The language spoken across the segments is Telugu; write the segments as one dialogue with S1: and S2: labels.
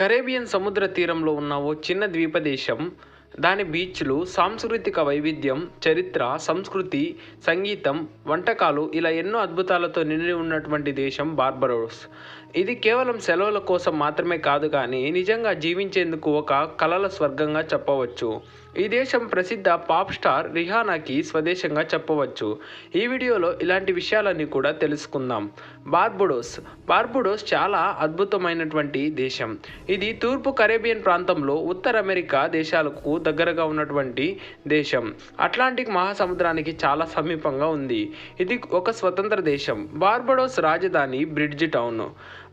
S1: కరేబియన్ సముద్ర తీరంలో ఉన్న ఓ చిన్న ద్వీపదేశం. దాని బీచ్లు సాంస్కృతిక వైవిధ్యం చరిత్ర సంస్కృతి సంగీతం వంటకాలు ఇలా ఎన్నో అద్భుతాలతో నిండి ఉన్నటువంటి దేశం బార్బరోస్. ఇది కేవలం సెలవుల కోసం మాత్రమే కాదు కానీ నిజంగా జీవించేందుకు ఒక కలల స్వర్గంగా చెప్పవచ్చు. ఈ దేశం ప్రసిద్ధ పాప్ స్టార్ రిహానాకి స్వదేశంగా చెప్పవచ్చు. ఈ వీడియోలో ఇలాంటి విషయాలన్నీ కూడా తెలుసుకుందాం. బార్బుడోస్. బార్బుడోస్ చాలా అద్భుతమైనటువంటి దేశం. ఇది తూర్పు కరేబియన్ ప్రాంతంలో ఉత్తర అమెరికా దేశాలకు దగ్గరగా ఉన్నటువంటి దేశం. అట్లాంటిక్ మహాసముద్రానికి చాలా సమీపంగా ఉంది. ఇది ఒక స్వతంత్ర దేశం. బార్బడోస్ రాజధాని బ్రిడ్జ్ టౌన్.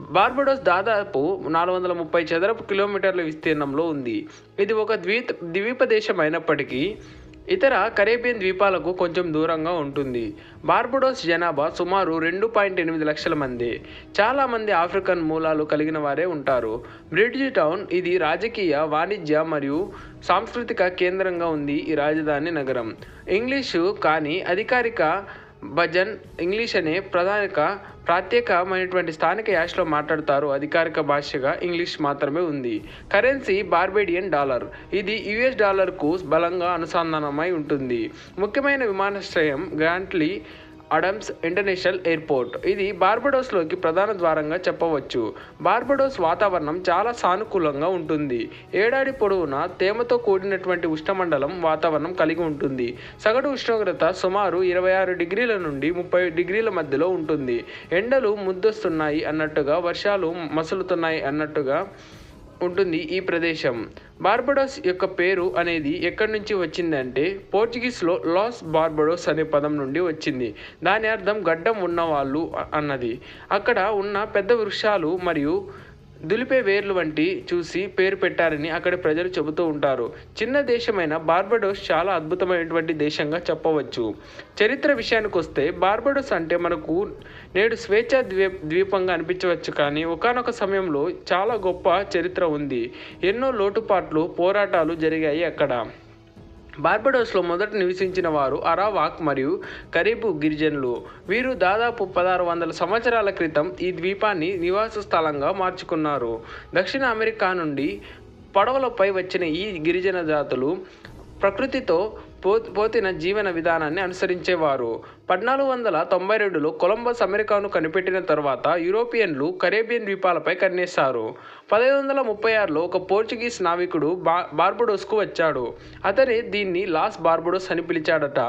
S1: బార్బడోస్ దాదాపు నాలుగు వందల ముప్పై చదరపు కిలోమీటర్ల విస్తీర్ణంలో ఉంది. ఇది ఒక ద్వీప్ ద్వీప దేశం అయినప్పటికీ ఇతర కరేబియన్ ద్వీపాలకు కొంచెం దూరంగా ఉంటుంది. బార్బడోస్ జనాభా సుమారు రెండు పాయింట్ ఎనిమిది లక్షల మంది. చాలామంది ఆఫ్రికన్ మూలాలు కలిగిన వారే ఉంటారు. బ్రిడ్జ్ టౌన్ ఇది రాజకీయ వాణిజ్య మరియు సాంస్కృతిక కేంద్రంగా ఉంది ఈ రాజధాని నగరం. ఇంగ్లీషు కానీ అధికారిక భజన్ ఇంగ్లీష్ అనే ప్రధానిక ప్రత్యేకమైనటువంటి స్థానిక యాష్లో మాట్లాడతారు. అధికారిక భాషగా ఇంగ్లీష్ మాత్రమే ఉంది. Currency Barbadian dollar. ఇది యుఎస్ డాలర్కు బలంగా అనుసంధానమై ఉంటుంది. ముఖ్యమైన విమానాశ్రయం గ్రాంట్లీ అడమ్స్ ఇంటర్నేషనల్ ఎయిర్పోర్ట్. ఇది బార్బడోస్లోకి ప్రధాన ద్వారంగా చెప్పవచ్చు. బార్బడోస్ వాతావరణం చాలా సానుకూలంగా ఉంటుంది. ఏడాది పొడవునా తేమతో కూడినటువంటి ఉష్ణమండలం వాతావరణం కలిగి ఉంటుంది. సగటు ఉష్ణోగ్రత సుమారు ఇరవై ఆరు డిగ్రీల నుండి ముప్పై డిగ్రీల మధ్యలో ఉంటుంది. ఎండలు ముద్దొస్తున్నాయి అన్నట్టుగా వర్షాలు మసులుతున్నాయి అన్నట్టుగా ఉంటుంది ఈ ప్రదేశం. బార్బడోస్ యొక్క పేరు అనేది ఎక్కడి నుంచి వచ్చిందంటే పోర్చుగీస్లో లాస్ బార్బడోస్ అనే పదం నుండి వచ్చింది. దాని అర్థం గడ్డం ఉన్నవాళ్ళు అన్నది. అక్కడ ఉన్న పెద్ద వృక్షాలు మరియు దులిపే వేర్లు వంటి చూసి పేరు పెట్టారని అక్కడి ప్రజలు చెబుతూ ఉంటారు. చిన్న దేశమైన బార్బడోస్ చాలా అద్భుతమైనటువంటి దేశంగా చెప్పవచ్చు. చరిత్ర విషయానికి వస్తే బార్బడోస్ అంటే మనకు నేడు స్వేచ్ఛ ద్వీప్ ద్వీపంగా అనిపించవచ్చు కానీ ఒకానొక సమయంలో చాలా గొప్ప చరిత్ర ఉంది. ఎన్నో లోటుపాట్లు పోరాటాలు జరిగాయి అక్కడ. బార్బడోస్లో మొదట నివసించిన వారు అరావాక్ మరియు కరీబు గిరిజనులు. వీరు దాదాపు పదహారు వందల సంవత్సరాల క్రితం ఈ ద్వీపాన్ని నివాస స్థలంగా మార్చుకున్నారు. దక్షిణ అమెరికా నుండి పడవలపై వచ్చిన ఈ గిరిజన జాతులు ప్రకృతితో పో పోతిన జీవన విధానాన్ని అనుసరించేవారు. పద్నాలుగు వందల తొంభై రెండులో కొలంబస్ అమెరికాను కనిపెట్టిన తర్వాత యూరోపియన్లు కరేబియన్ ద్వీపాలపై కన్నేశారు. పదహైదు వందల ముప్పై ఆరులో ఒక పోర్చుగీస్ నావికుడు బా బార్బడోస్కు వచ్చాడు. అతని దీన్ని లాస్ బార్బడోస్ అని పిలిచాడట.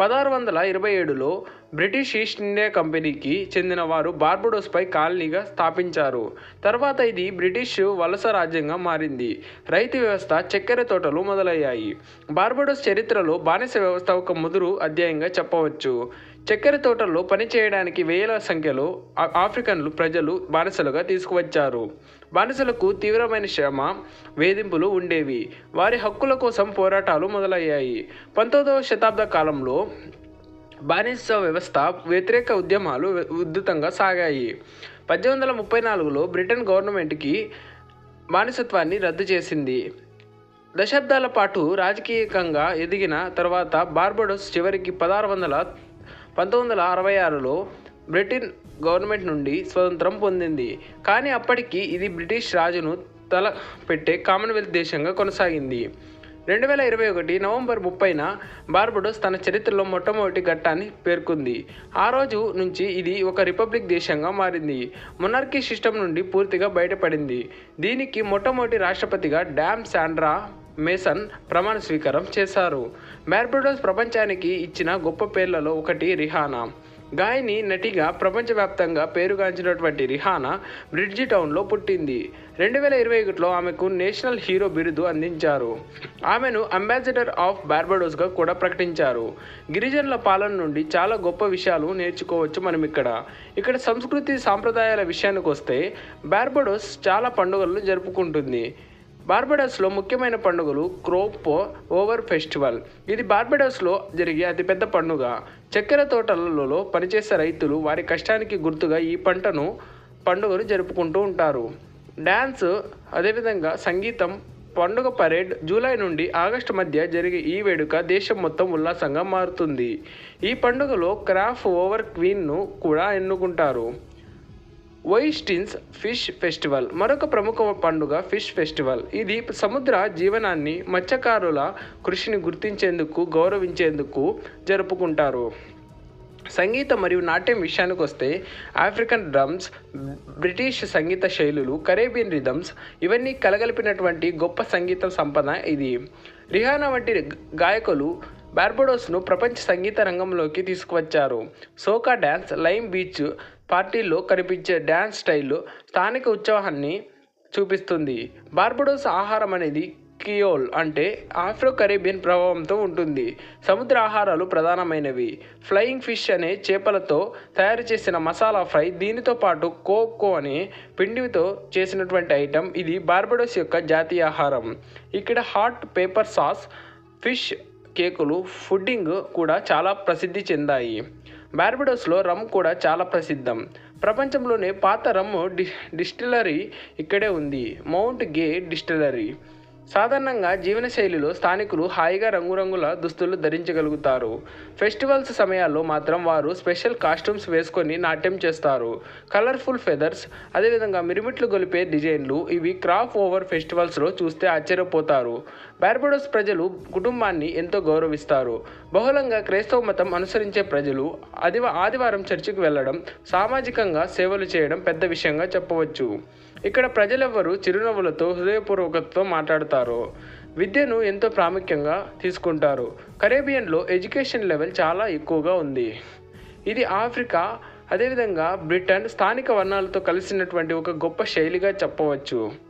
S1: పదహారు వందల ఇరవై ఏడులో బ్రిటిష్ ఈస్ట్ ఇండియా కంపెనీకి చెందిన వారు బార్బడోస్పై కాలనీగా స్థాపించారు. తర్వాత ఇది బ్రిటిష్ వలస రాజ్యంగా మారింది. రైతు వ్యవస్థ చక్కెర తోటలు మొదలయ్యాయి. బార్బడోస్ చరిత్రలో బానిస వ్యవస్థ ఒక ముదురు అధ్యాయంగా చెప్పవచ్చు. చక్కెర తోటల్లో పనిచేయడానికి వేల సంఖ్యలో ఆఫ్రికన్లు ప్రజలు బానిసలుగా తీసుకువచ్చారు. బానిసలకు తీవ్రమైన శ్రమ వేధింపులు ఉండేవి. వారి హక్కుల కోసం పోరాటాలు మొదలయ్యాయి. పంతొమ్మిదవ శతాబ్ద కాలంలో బానిస వ్యవస్థ వ్యతిరేక ఉద్యమాలు ఉద్ధృతంగా సాగాయి. పద్దెనిమిది వందల ముప్పై నాలుగులో బ్రిటన్ గవర్నమెంట్కి బానిసత్వాన్ని రద్దు చేసింది. దశాబ్దాల పాటు రాజకీయంగా ఎదిగిన తర్వాత బార్బడోస్ చివరికి పదహారు వందల పంతొమ్మిది వందల అరవై ఆరులో బ్రిటన్ గవర్నమెంట్ నుండి స్వతంత్రం పొందింది. కానీ అప్పటికి ఇది బ్రిటిష్ రాజును తల పెట్టే కామన్వెల్త్ దేశంగా కొనసాగింది. రెండు వేల ఇరవై ఒకటి నవంబర్ ముప్పైన బార్బడోస్ తన చరిత్రలో మొట్టమొదటి ఘట్టాన్ని పేర్కొంది. ఆ రోజు నుంచి ఇది ఒక రిపబ్లిక్ దేశంగా మారింది. మొనార్కీ సిస్టమ్ నుండి పూర్తిగా బయటపడింది. దీనికి మొట్టమొదటి రాష్ట్రపతిగా డ్యామ్ శాండ్రా మేసన్ ప్రమాణ స్వీకారం చేశారు. బార్బడోస్ ప్రపంచానికి ఇచ్చిన గొప్ప పేర్లలో ఒకటి రిహానా. గాయని నటిగా ప్రపంచవ్యాప్తంగా పేరుగాంచినటువంటి రిహానా బ్రిడ్జి టౌన్లో పుట్టింది. రెండు వేల ఇరవై ఒకటిలో ఆమెకు నేషనల్ హీరో బిరుదు అందించారు. ఆమెను అంబాసిడర్ ఆఫ్ బార్బడోస్గా కూడా ప్రకటించారు. గిరిజనుల పాలన నుండి చాలా గొప్ప విషయాలు నేర్చుకోవచ్చు మనం ఇక్కడ. ఇక్కడ సంస్కృతి సాంప్రదాయాల విషయానికి వస్తే బార్బడోస్ చాలా పండుగలను జరుపుకుంటుంది. బార్బడోస్లో ముఖ్యమైన పండుగలు క్రోపో ఓవర్ ఫెస్టివల్. ఇది బార్బడస్లో జరిగే అతిపెద్ద పండుగ. చక్కెర తోటలలో పనిచేసే రైతులు వారి కష్టానికి గుర్తుగా ఈ పంటను పండుగను జరుపుకుంటూ ఉంటారు. డ్యాన్స్ అదేవిధంగా సంగీతం పండుగ పరేడ్ జూలై నుండి ఆగస్టు మధ్య జరిగే ఈ వేడుక దేశం మొత్తం ఉల్లాసంగా మారుతుంది. ఈ పండుగలో క్రాఫ్ ఓవర్ క్వీన్ను కూడా ఎన్నుకుంటారు. వైస్టిన్స్ ఫిష్ ఫెస్టివల్ మరొక ప్రముఖ పండుగ ఫిష్ ఫెస్టివల్ ఇది సముద్ర జీవనాన్ని మత్స్యకారుల కృషిని గుర్తించేందుకు గౌరవించేందుకు జరుపుకుంటారు. సంగీత మరియు నాట్యం విషయానికి వస్తే ఆఫ్రికన్ డ్రమ్స్ బ్రిటిష్ సంగీత శైలులు కరేబియన్ రిథమ్స్ ఇవన్నీ కలగలిపినటువంటి గొప్ప సంగీత సంపద ఇది. రిహానా వంటి గాయకులు బార్బడోస్ను ప్రపంచ సంగీత రంగంలోకి తీసుకువచ్చారు. సోకా డ్యాన్స్ లైమ్ బీచ్ పార్టీల్లో కనిపించే డ్యాన్స్ స్టైల్ స్థానిక ఉత్సాహాన్ని చూపిస్తుంది. బార్బడోస్ ఆహారం అనేది కియోల్ అంటే ఆఫ్రో కరేబియన్ ప్రభావంతో ఉంటుంది. సముద్ర ఆహారాలు ప్రధానమైనవి. ఫ్లయింగ్ ఫిష్ అనే చేపలతో తయారు చేసిన మసాలా ఫ్రై దీనితో పాటు కోకో అనే పిండితో చేసినటువంటి ఐటెం ఇది బార్బడోస్ యొక్క జాతీయ ఆహారం. ఇక్కడ హాట్ పేపర్ సాస్ ఫిష్ కేకులు ఫుడ్డింగ్ కూడా చాలా ప్రసిద్ధి చెందాయి. బార్బడోస్లో రమ్ కూడా చాలా ప్రసిద్ధం. ప్రపంచంలోనే పాత రమ్ డి డిస్టిలరీ ఇక్కడే ఉంది. మౌంట్ గే డిస్టిలరీ సాధారణంగా జీవనశైలిలో స్థానికులు హాయిగా రంగురంగుల దుస్తులు ధరించగలుగుతారు. ఫెస్టివల్స్ సమయాల్లో మాత్రం వారు స్పెషల్ కాస్ట్యూమ్స్ వేసుకొని నాట్యం చేస్తారు. కలర్ఫుల్ ఫెదర్స్ అదేవిధంగా మిరుమిట్లు గొలిపే డిజైన్లు ఇవి క్రాఫ్ ఓవర్ ఫెస్టివల్స్లో చూస్తే ఆశ్చర్యపోతారు. బార్బడోస్ ప్రజలు కుటుంబాన్ని ఎంతో గౌరవిస్తారు. బహుళంగా క్రైస్తవ మతం అనుసరించే ప్రజలు ఆదివ ఆదివారం చర్చికి వెళ్ళడం సామాజికంగా సేవలు చేయడం పెద్ద విషయంగా చెప్పవచ్చు. ఇక్కడ ప్రజలెవ్వరూ చిరునవ్వులతో హృదయపూర్వకతతో మాట్లాడతారు? విద్యను ఎంతో ప్రాముఖ్యంగా తీసుకుంటారు. కరేబియన్లో ఎడ్యుకేషన్ లెవెల్ చాలా ఎక్కువగా ఉంది. ఇది ఆఫ్రికా అదేవిధంగా బ్రిటన్ స్థానిక వర్ణాలతో కలిసినటువంటి ఒక గొప్ప శైలిగా చెప్పవచ్చు.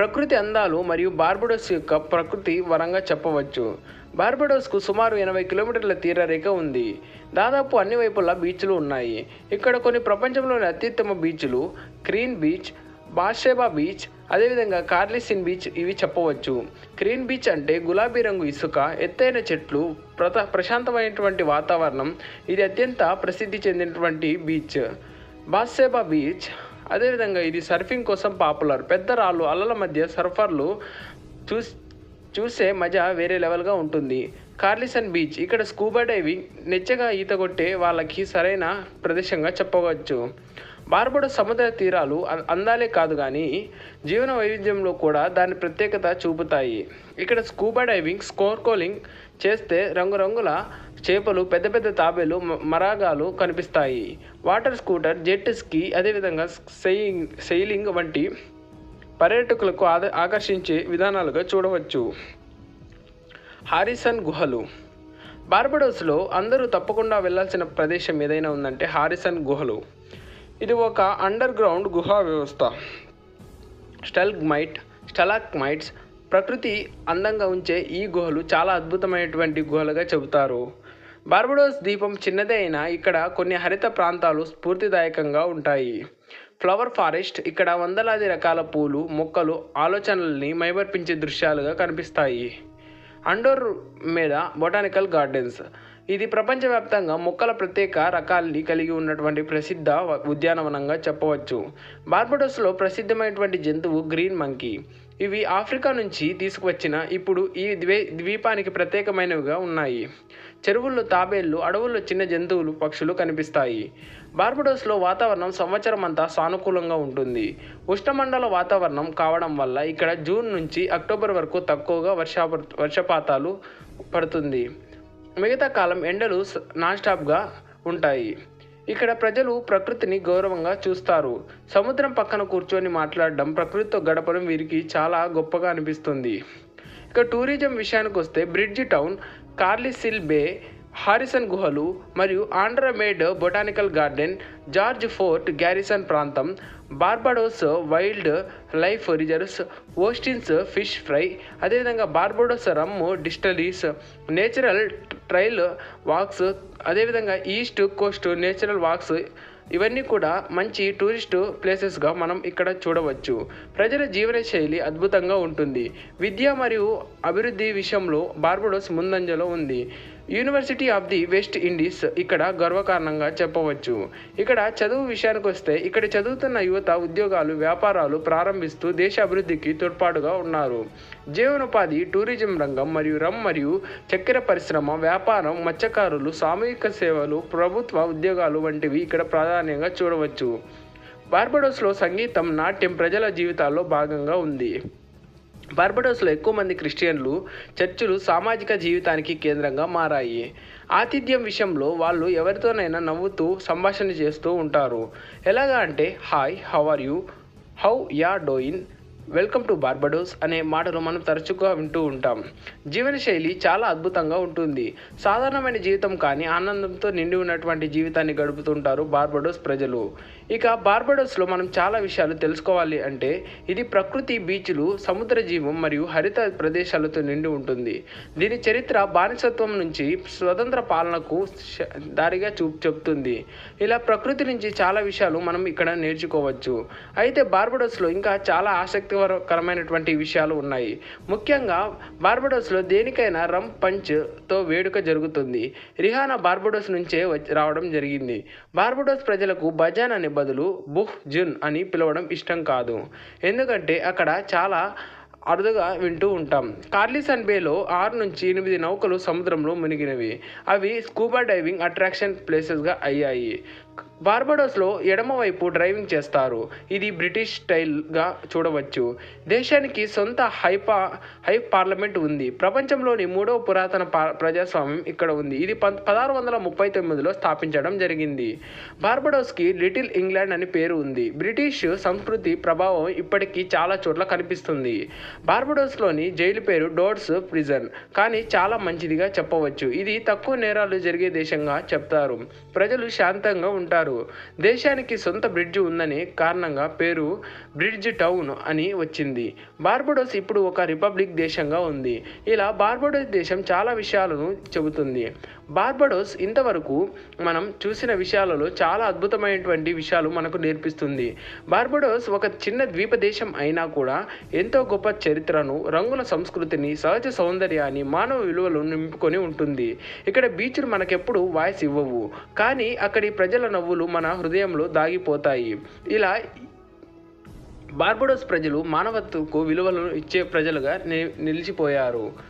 S1: ప్రకృతి అందాలు మరియు బార్బడోస్ యొక్క ప్రకృతి వరంగా చెప్పవచ్చు. బార్బడోస్కు సుమారు ఎనభై కిలోమీటర్ల తీరరేఖ ఉంది. దాదాపు అన్ని వైపులా బీచ్లు ఉన్నాయి. ఇక్కడ కొన్ని ప్రపంచంలోని అత్యుత్తమ బీచ్లు క్రీన్ బీచ్ బాషేబా బీచ్ అదేవిధంగా కార్లిసిన్ బీచ్ ఇవి చెప్పవచ్చు. క్రీన్ బీచ్ అంటే గులాబీ రంగు ఇసుక ఎత్తైన చెట్లు ప్రత ప్రశాంతమైనటువంటి వాతావరణం. ఇది అత్యంత ప్రసిద్ధి చెందినటువంటి బీచ్. బాసేబా బీచ్ అదేవిధంగా ఇది సర్ఫింగ్ కోసం పాపులర్. పెద్ద రాళ్ళు అలల మధ్య సర్ఫర్లు చూస్ చూసే మజా వేరే లెవెల్గా ఉంటుంది. Carlisle beach. ఇక్కడ స్కూబా డైవింగ్ నెచ్చగా ఈత కొట్టే వాళ్ళకి సరైన ప్రదేశంగా చెప్పవచ్చు. బార్బడో సముద్ర తీరాలు అందాలే కాదు కానీ జీవన వైవిధ్యంలో కూడా దాని ప్రత్యేకత చూపుతాయి. ఇక్కడ స్కూబా డైవింగ్ స్కోర్కోలింగ్ చేస్తే రంగురంగుల చేపలు పెద్ద పెద్ద తాబేలు మ- మరాగాలు కనిపిస్తాయి. వాటర్ స్కూటర్ జెట్ స్కీ అదేవిధంగా సెయింగ్ సెయిలింగ్ వంటి పర్యాటకులకు ఆద ఆకర్షించే విధానాలుగా చూడవచ్చు. హారిసన్ గుహలు. బార్బడోస్లో అందరూ తప్పకుండా వెళ్ళాల్సిన ప్రదేశం ఏదైనా ఉందంటే హారిసన్ గుహలు. ఇది ఒక అండర్ గ్రౌండ్ గుహా వ్యవస్థ. స్టల్గ్మైట్ స్టలాక్మైట్స్ ప్రకృతి అందంగా ఉంచే ఈ గుహలు చాలా అద్భుతమైనటువంటి గుహలుగా చెబుతారు. బార్బడోస్ ద్వీపం చిన్నదే అయినా ఇక్కడ కొన్ని హరిత ప్రాంతాలు స్ఫూర్తిదాయకంగా ఉంటాయి. ఫ్లవర్ ఫారెస్ట్ ఇక్కడ వందలాది రకాల పూలు మొక్కలు ఆలోచనల్ని మైమర్పించే దృశ్యాలుగా కనిపిస్తాయి. అండోర్ మీద బొటానికల్ గార్డెన్స్. ఇది ప్రపంచవ్యాప్తంగా మొక్కల ప్రత్యేక రకాల్ని కలిగి ఉన్నటువంటి ప్రసిద్ధ ఉద్యానవనంగా చెప్పవచ్చు. బార్బడోస్లో ప్రసిద్ధమైనటువంటి జంతువు గ్రీన్ మంకీ. ఇవి ఆఫ్రికా నుంచి తీసుకువచ్చిన ఇప్పుడు ఈ ద్వే ద్వీపానికి ప్రత్యేకమైనవిగా ఉన్నాయి. చెరువుల్లో తాబేళ్ళు అడవుల్లో చిన్న జంతువులు పక్షులు కనిపిస్తాయి. బార్బడోస్లో వాతావరణం సంవత్సరం అంతా సానుకూలంగా ఉంటుంది. ఉష్ణమండల వాతావరణం కావడం వల్ల ఇక్కడ జూన్ నుంచి అక్టోబర్ వరకు తక్కువగా వర్షాప వర్షపాతాలు పడుతుంది. మిగతా కాలం ఎండలు నాన్ స్టాప్గా ఉంటాయి. ఇక్కడ ప్రజలు ప్రకృతిని గౌరవంగా చూస్తారు. సముద్రం పక్కన కూర్చొని మాట్లాడడం ప్రకృతితో గడపడం వీరికి చాలా గొప్పగా అనిపిస్తుంది. ఇక టూరిజం విషయానికి వస్తే Bridgetown Carlisle Bay Harrison గుహలు మరియు Andromeda botanical garden George fort garrison ప్రాంతం Barbados wildlife reserves Oistins fish fry అదేవిధంగా Barbados rum distilleries natural trail walks అదేవిధంగా ఈస్ట్ కోస్ట్ నేచురల్ వాక్స్ ఇవన్నీ కూడా మంచి టూరిస్ట్ ప్లేసెస్గా మనం ఇక్కడ చూడవచ్చు. ప్రజల జీవన శైలి అద్భుతంగా ఉంటుంది. విద్య మరియు అభివృద్ధి విషయంలో బార్బడోస్ ముందంజలో ఉంది. University of the West Indies ఇక్కడ గర్వకారణంగా చెప్పవచ్చు. ఇక్కడ చదువు విషయానికి వస్తే ఇక్కడ చదువుతున్న యువత ఉద్యోగాలు వ్యాపారాలు ప్రారంభిస్తూ దేశ అభివృద్ధికి తోడ్పాటుగా ఉన్నారు. జీవనోపాధి టూరిజం రంగం మరియు రమ్ మరియు చక్కెర పరిశ్రమ వ్యాపారం మత్స్యకారులు సామూహిక సేవలు ప్రభుత్వ ఉద్యోగాలు వంటివి ఇక్కడ ప్రాధాన్యంగా చూడవచ్చు. బార్బడోస్లో సంగీతం నాట్యం ప్రజల జీవితాల్లో భాగంగా ఉంది. బార్బడోస్లో ఎక్కువ మంది క్రిస్టియన్లు చర్చిలు సామాజిక జీవితానికి కేంద్రంగా మారాయి. ఆతిథ్యం విషయంలో వాళ్ళు ఎవరితోనైనా నవ్వుతూ సంభాషణ చేస్తూ ఉంటారు. ఎలాగా అంటే hi how are you? How ya doing welcome to Barbados అనే మాటలు మనం తరచుగా వింటూ ఉంటాం. జీవనశైలి చాలా అద్భుతంగా ఉంటుంది. సాధారణమైన జీవితం కానీ ఆనందంతో నిండి ఉన్నటువంటి జీవితాన్ని గడుపుతుంటారు బార్బడోస్ ప్రజలు. ఇక బార్బడోస్లో మనం చాలా విషయాలు తెలుసుకోవాలి అంటే ఇది ప్రకృతి బీచ్లు సముద్ర జీవం మరియు హరిత ప్రదేశాలతో నిండి ఉంటుంది. దీని చరిత్ర బానిసత్వం నుంచి స్వతంత్ర పాలనకు దారిగా చూ చెప్తుంది. ఇలా ప్రకృతి నుంచి చాలా విషయాలు మనం ఇక్కడ నేర్చుకోవచ్చు. అయితే బార్బడోస్లో ఇంకా చాలా ఆసక్తి ఆసక్తికరమైనటువంటి విషయాలు ఉన్నాయి. ముఖ్యంగా బార్బడోస్లో దేనికైనా రమ్ పంచ్తో వేడుక జరుగుతుంది. రిహానా బార్బడోస్ నుంచే వచ్చి రావడం జరిగింది. బార్బడోస్ ప్రజలకు బజాన్ అనే బదులు బుహ్ జున్ అని పిలవడం ఇష్టం కాదు. ఎందుకంటే అక్కడ చాలా అరుదుగా వింటూ ఉంటాం. కార్లిసన్ బేలో ఆరు నుంచి ఎనిమిది నౌకలు సముద్రంలో మునిగినవి. అవి స్కూబా డైవింగ్ అట్రాక్షన్ ప్లేసెస్గా అయ్యాయి. బార్బడోస్లో ఎడమవైపు డ్రైవింగ్ చేస్తారు. ఇది బ్రిటిష్ స్టైల్గా చూడవచ్చు. దేశానికి సొంత హైపా హై పార్లమెంట్ ఉంది. ప్రపంచంలోని మూడవ పురాతన ప్రజాస్వామ్యం ఇక్కడ ఉంది. ఇది పం పదహారు వందల ముప్పై తొమ్మిదిలో స్థాపించడం జరిగింది. బార్బడోస్కి లిటిల్ ఇంగ్లాండ్ అని పేరు ఉంది. బ్రిటిష్ సంస్కృతి ప్రభావం ఇప్పటికీ చాలా చోట్ల కనిపిస్తుంది. బార్బడోస్లోని జైలు పేరు డోర్స్ ప్రిజన్ కానీ చాలా మంచిదిగా చెప్పవచ్చు. ఇది తక్కువ నేరాలు జరిగే దేశంగా చెప్తారు. ప్రజలు శాంతంగా ఉంటారు దేశానికి సొంత బ్రిడ్జ్ ఉందని కారణంగా పేరు బ్రిడ్జ్ టౌన్ అని వచ్చింది. బార్బడోస్ ఇప్పుడు ఒక రిపబ్లిక్ దేశంగా ఉంది. ఇలా బార్బడోస్ దేశం చాలా విషయాలను చెబుతుంది. బార్బడోస్ ఇంతవరకు మనం చూసిన విషయాలలో చాలా అద్భుతమైనటువంటి విషయాలు మనకు నేర్పిస్తుంది. బార్బడోస్ ఒక చిన్న ద్వీప దేశం అయినా కూడా ఎంతో గొప్ప చరిత్రను రంగుల సంస్కృతిని సహజ సౌందర్యాన్ని మానవ విలువలు నింపుకొని ఉంటుంది. ఇక్కడ బీచ్లు మనకెప్పుడు వాయిస్ ఇవ్వవు. కానీ అక్కడి ప్రజల నవ్వులు మన హృదయంలో దాగిపోతాయి. ఇలా బార్బడోస్ ప్రజలు మానవత్వకు విలువలను ఇచ్చే ప్రజలుగా ని- నిలిచిపోయారు.